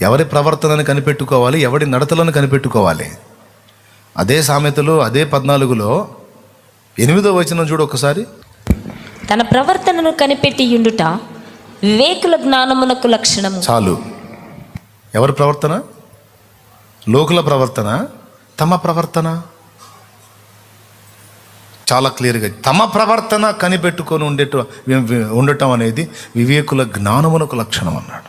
ఎవరి ప్రవర్తనను కనిపెట్టుకోవాలి ఎవడి నడతలను కనిపెట్టుకోవాలి. అదే సామెతలు అదే పద్నాలుగులో ఎనిమిదో వచనం చూడు ఒకసారి. తన ప్రవర్తనను కనిపెట్టి ఉండుట వివేకుల జ్ఞానమునకు లక్షణము. చాలు. ఎవరి ప్రవర్తన? లోకుల ప్రవర్తన. తమ ప్రవర్తన. చాలా క్లియర్గా తమ ప్రవర్తన కనిపెట్టుకొని ఉండేట ఉండటం అనేది వివేకుల జ్ఞానమునకు లక్షణం అన్నాడు.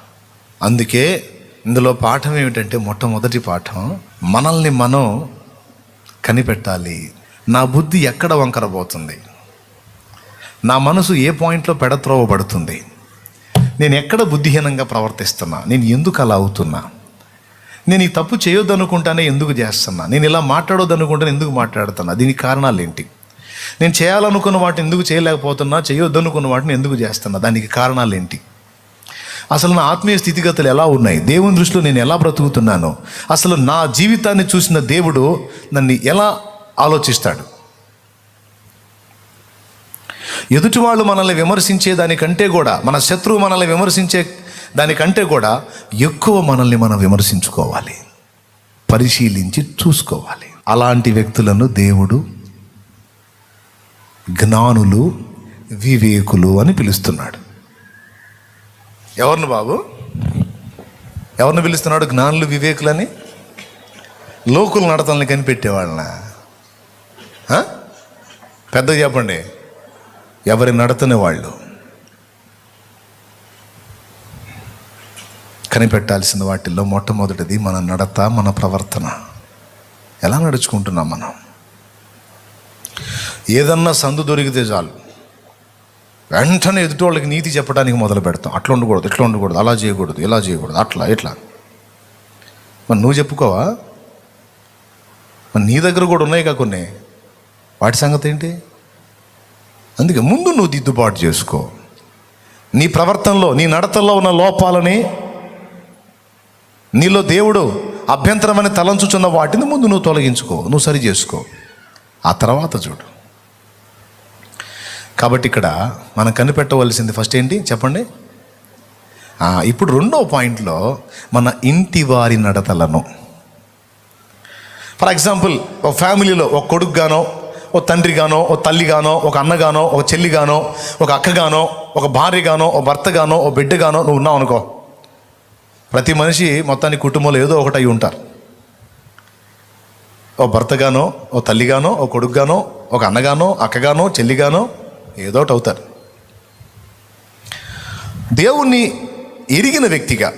అందుకే ఇందులో పాఠం ఏమిటంటే మొట్టమొదటి పాఠం మనల్ని మనం కనిపెట్టాలి. నా బుద్ధి ఎక్కడ వంకరబోతుంది? నా మనసు ఏ పాయింట్లో పెడత్రోవబడుతుంది నేను ఎక్కడ బుద్ధిహీనంగా ప్రవర్తిస్తున్నా? నేను ఎందుకు అలా అవుతున్నా? నేను ఈ తప్పు చేయొద్దనుకుంటానే ఎందుకు చేస్తున్నా? నేను ఇలా మాట్లాడొద్దనుకుంటానే ఎందుకు మాట్లాడుతున్నా? దీనికి కారణాలు ఏంటి నేను చేయాలనుకున్న వాటిని ఎందుకు చేయలేకపోతున్నా? చేయొద్దనుకున్న వాటిని ఎందుకు చేస్తున్నా? దానికి కారణాలు ఏంటి అసలు నా ఆత్మీయ స్థితిగతులు ఎలా ఉన్నాయి? దేవుని దృష్టిలో నేను ఎలా బ్రతుకుతున్నాను? అసలు నా జీవితాన్ని చూసిన దేవుడు నన్ను ఎలా ఆలోచిస్తాడు? ఎదుటి వాళ్ళు మనల్ని విమర్శించే దానికంటే కూడా మన శత్రువు మనల్ని విమర్శించే దానికంటే కూడా ఎక్కువ మనల్ని మనం విమర్శించుకోవాలి. పరిశీలించి చూసుకోవాలి. అలాంటి వ్యక్తులను దేవుడు జ్ఞానులు వివేకులు అని పిలుస్తున్నాడు. ఎవరిని బాబు? ఎవరిని పిలుస్తున్నాడు? జ్ఞానులు వివేకులని? లోకులు నడతల్ని కనిపెట్టేవాళ్ళన? పెద్ద చెప్పండి. ఎవరి నడతని వాళ్ళు? కనిపెట్టాల్సిన వాటిల్లో మొట్టమొదటిది మన నడత మన ప్రవర్తన. ఎలా నడుచుకుంటున్నాం మనం? ఏదన్నా సందు దొరికితే చాలు. వెంటనే ఎదుటోళ్ళకి నీతి చెప్పడానికి మొదలు పెడతాం. అట్లా ఉండకూడదు ఇట్లా ఉండకూడదు అలా చేయకూడదు ఇలా చేయకూడదు అట్లా ఇట్లా. మరి నువ్వు చెప్పుకోవా? మరి నీ దగ్గర కూడా ఉన్నాయి కొన్ని? వాటి సంగతి ఏంటి? అందుకే ముందు నువ్వు దిద్దుబాటు చేసుకో. నీ ప్రవర్తనలో నీ నడతల్లో ఉన్న లోపాలని నీలో దేవుడు అభ్యంతరమని తలంచుచున్న వాటిని ముందు నువ్వు తొలగించుకో నువ్వు సరి చేసుకో. ఆ తర్వాత చూడు. కాబట్టి ఇక్కడ మనం కనిపెట్టవలసింది ఫస్ట్ ఏంటి? చెప్పండి. ఇప్పుడు రెండో పాయింట్లో మన ఇంటి వారి నడతలను. ఫర్ ఎగ్జాంపుల్ ఒక ఫ్యామిలీలో ఒక కొడుకుగానో ఓ తండ్రిగానో ఓ తల్లిగానో ఒక అన్నగానో ఒక చెల్లిగానో ఒక అక్కగానో ఒక భార్యగానో ఓ భర్తగానో ఓ బిడ్డగానో నువ్వు ఉన్నావు అనుకో. ప్రతి మనిషి మొత్తానికి కుటుంబంలో ఏదో ఒకటి అయి ఉంటారు. ఓ భర్తగానో ఓ తల్లిగానో ఓ కొడుకుగానో ఒక అన్నగానో అక్కగానో చెల్లిగానో ఏదో ఒకటి అవుతారు. దేవుణ్ణి ఎరిగిన వ్యక్తిగా